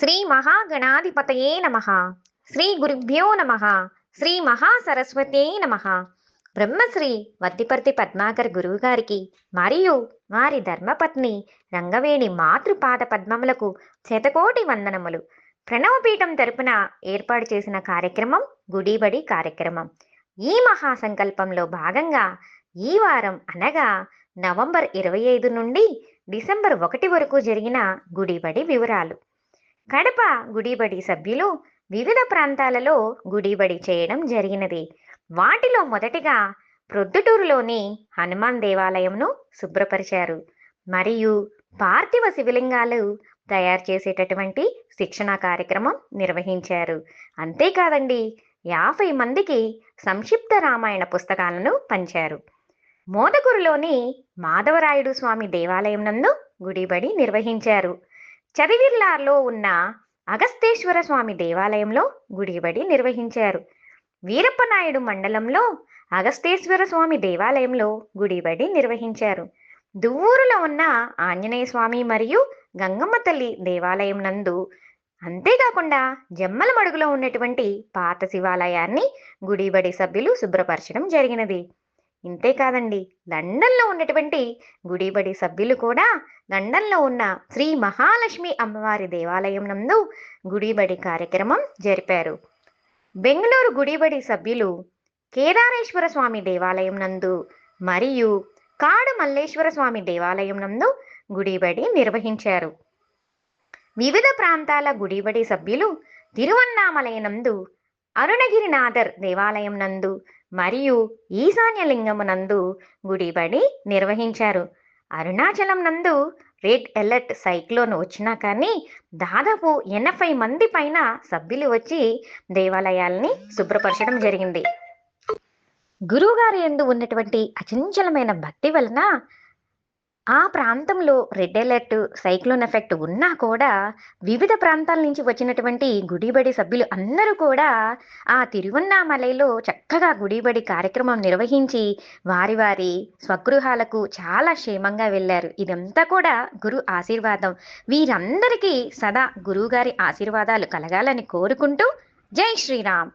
శ్రీ మహాగణాధిపతయే నమ. శ్రీ గురుభ్యో నమ. శ్రీ మహాసరస్వతే నమ. బ్రహ్మశ్రీ వద్దిపర్తి పద్మాకర్ గురువు గారికి మరియు వారి ధర్మపత్ని రంగవేణి మాతృపాద పద్మములకు శతకోటి వందనములు. ప్రణవపీఠం తరపున ఏర్పాటు చేసిన కార్యక్రమం గుడిబడి కార్యక్రమం. ఈ మహాసంకల్పంలో భాగంగా ఈ వారం అనగా నవంబర్ ఇరవై ఐదు నుండి డిసెంబర్ ఒకటి వరకు జరిగిన గుడిబడి వివరాలు. కడప గుడిబడి సభ్యులు వివిధ ప్రాంతాలలో గుడిబడి చేయడం జరిగినది. వాటిలో మొదటిగా ప్రొద్దుటూరులోని హనుమాన్ దేవాలయంను శుభ్రపరిచారు. మరియు పార్థివ శివలింగాలు తయారు చేసేటటువంటి శిక్షణ కార్యక్రమం నిర్వహించారు. అంతేకాదండి యాభై మందికి సంక్షిప్త రామాయణ పుస్తకాలను పంచారు. మోదగురులోని మాధవరాయుడు స్వామి దేవాలయం నందు గుడిబడి నిర్వహించారు. చదివిర్లార్లో ఉన్న అగస్తేశ్వర స్వామి దేవాలయంలో గుడిబడి నిర్వహించారు. వీరప్పనాయుడు మండలంలో అగస్తేశ్వర స్వామి దేవాలయంలో గుడిబడి నిర్వహించారు. దువ్వూరులో ఉన్న ఆంజనేయ స్వామి మరియు గంగమ్మ తల్లి దేవాలయం నందు అంతేకాకుండా జమ్మల మడుగులో ఉన్నటువంటి పాత శివాలయాన్ని గుడిబడి సభ్యులు శుభ్రపరచడం జరిగినది. ఇంతేకాదండి లండన్లో ఉన్నటువంటి గుడిబడి సభ్యులు కూడా లండన్లో ఉన్న శ్రీ మహాలక్ష్మి అమ్మవారి దేవాలయం నందు గుడిబడి కార్యక్రమం జరిపారు. బెంగళూరు గుడిబడి సభ్యులు కేదారేశ్వర స్వామి దేవాలయం నందు మరియు కాడు మల్లేశ్వర స్వామి దేవాలయం నందు గుడిబడి నిర్వహించారు. వివిధ ప్రాంతాల గుడిబడి సభ్యులు తిరువన్నామలయనందు అరుణగిరినాథర్ దేవాలయం నందు మరియు ఈశాన్యలింగమునందు గుడిబడి నిర్వహించారు. అరుణాచలం నందు రెడ్ అలర్ట్ సైక్లోన్ వచ్చినా కానీ దాదాపు ఎనభై మంది పైన సభ్యులు వచ్చి దేవాలయాల్ని శుభ్రపరచడం జరిగింది. గురువుగారి ఎందు ఉన్నటువంటి అచంచలమైన భక్తి వలన ఆ ప్రాంతంలో రెడ్ అలర్ట్ సైక్లోన్ ఎఫెక్ట్ ఉన్నా కూడా వివిధ ప్రాంతాల నుంచి వచ్చినటువంటి గుడిబడి సభ్యులు అందరూ కూడా ఆ తిరువన్నామలైలో చక్కగా గుడిబడి కార్యక్రమం నిర్వహించి వారి వారి స్వగృహాలకు చాలా క్షేమంగా వెళ్ళారు. ఇదంతా కూడా గురు ఆశీర్వాదం. వీరందరికీ సదా గురువుగారి ఆశీర్వాదాలు కలగాలని కోరుకుంటూ జై శ్రీరామ్.